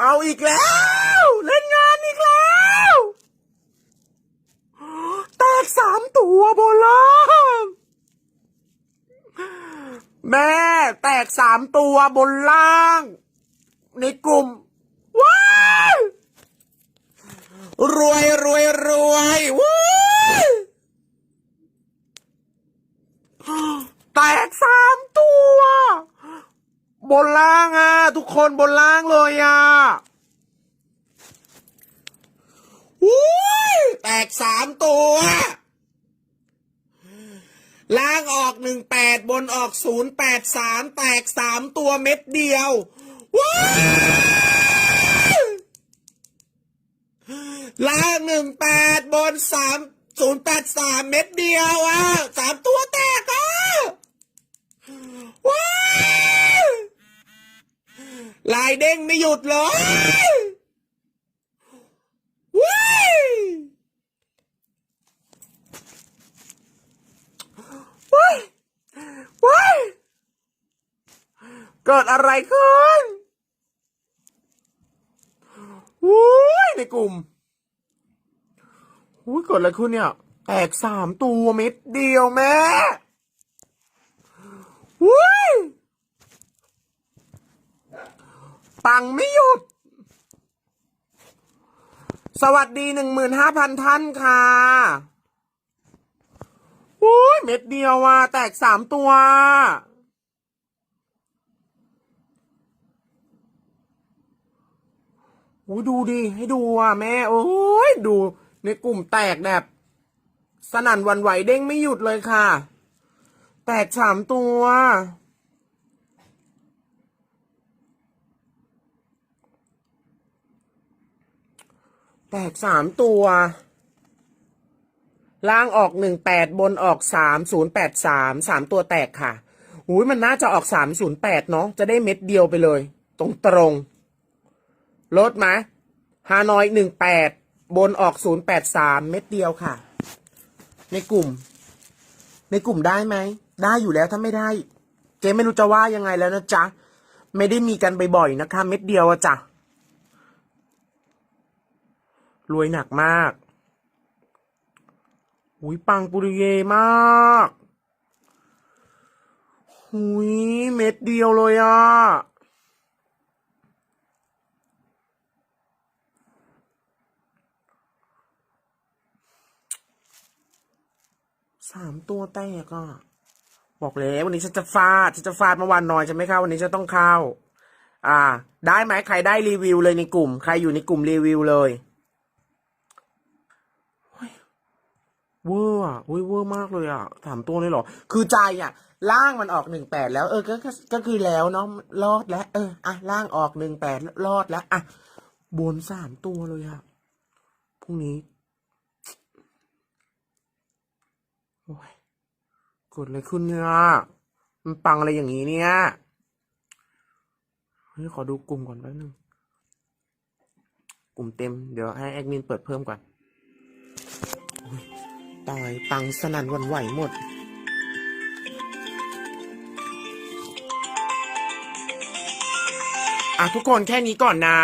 เอาอีกแล้ว เล่นงานอีกแล้ว แตกสามตัวบนล่างแม่แตกสามตัวบนล่าง ในกลุ่ม ว้ายรวยรวยรวยว้ายแตกสามตัว บนล่าง ทุกคนบนล่างเลยอะอุ้ยแตกสามตัว ล่างออกหนึ่งแปดบนออกศูนย์แปดสามแตกสามตัวเม็ดเดียวว้ายล่างหนึ่งแปดบนสามศูนย์แปดสามเม็ดเดียวอะสามตัวแตกอะ ว้าย ลายเด้งไม่หยุดเลยว้ยว้ยว้ยเกิดอะไรขึ้นวุ้ยในกลุ่มวุ้ยเกิดอะไรขึ้นเนี่ย แตกสามตัวม็ดเดียวแม่วุ้ย ปังไม่หยุด สวัสดีหนึ่งหมื่นห้าพันท่านค่ะวุ้ยเม็ดเดียวอะแตกสามตัว โอ้ดูดิให้ดูอะแม่ โอ้ยดูในกลุ่มแตกแบบ สนั่นวันไหวเด้งไม่หยุดเลยค่ะ แตกสามตัว แตกสามตัว ล่างออกหนึ่งแปดบนออกสามศูนย์แปดสามสามตัวแตกค่ะอุ้ยมันน่าจะออกสามศูนย์แปดเนาะจะได้เม็ดเดียวไปเลย ตรงตรงลดไหมฮานอยหนึ่งแปดบนออกศูนย์แปดสามเม็ดเดียวค่ะ ในกลุ่ม ในกลุ่มได้ไหม ได้อยู่แล้วถ้าไม่ได้ เจ๊ไม่รู้จะว่ายังไงแล้วนะจ๊ะ ไม่ได้มีกันบ่อยๆนะคะ เม็ดเดียวอะจ้ะ รวยหนักมาก หุยปังปุริเยมาก หุยเม็ดเดียวเลยอะสามตัวแตกอะ บอกแล้ววันนี้ฉันจะฟาด ฉันจะฟาดเมื่อวานน้อยใช่ไหมครับวันนี้จะต้องเข้า อ่า ได้ไหมใครได้รีวิวเลยในกลุ่ม ใครอยู่ในกลุ่มรีวิวเลยเฮ้ย เวอร์อะเว้ยเวอร์มากเลยอะสามตัวเลยเหรอ คือใจอะล่างมันออกหนึ่งแปดแล้ว เออก็ก็ก็คือแล้วเนาะรอดแล้ว เอออะล่างออกหนึ่งแปดรอดแล้ว อะ บนสามตัวเลยอะพรุ่งนี้โอ้ยกดอะไรขึ้นเนี่ยมันปังอะไรอย่างนี้เนี่ยเฮ้ยขอดูกลุ่มก่อนแป๊บนึงกลุ่มเต็ม เดี๋ยวให้แอดมินเปิดเพิ่มก่อน ตาย ปังสนั่นวันไหวหมด อะทุกคนแค่นี้ก่อนนะ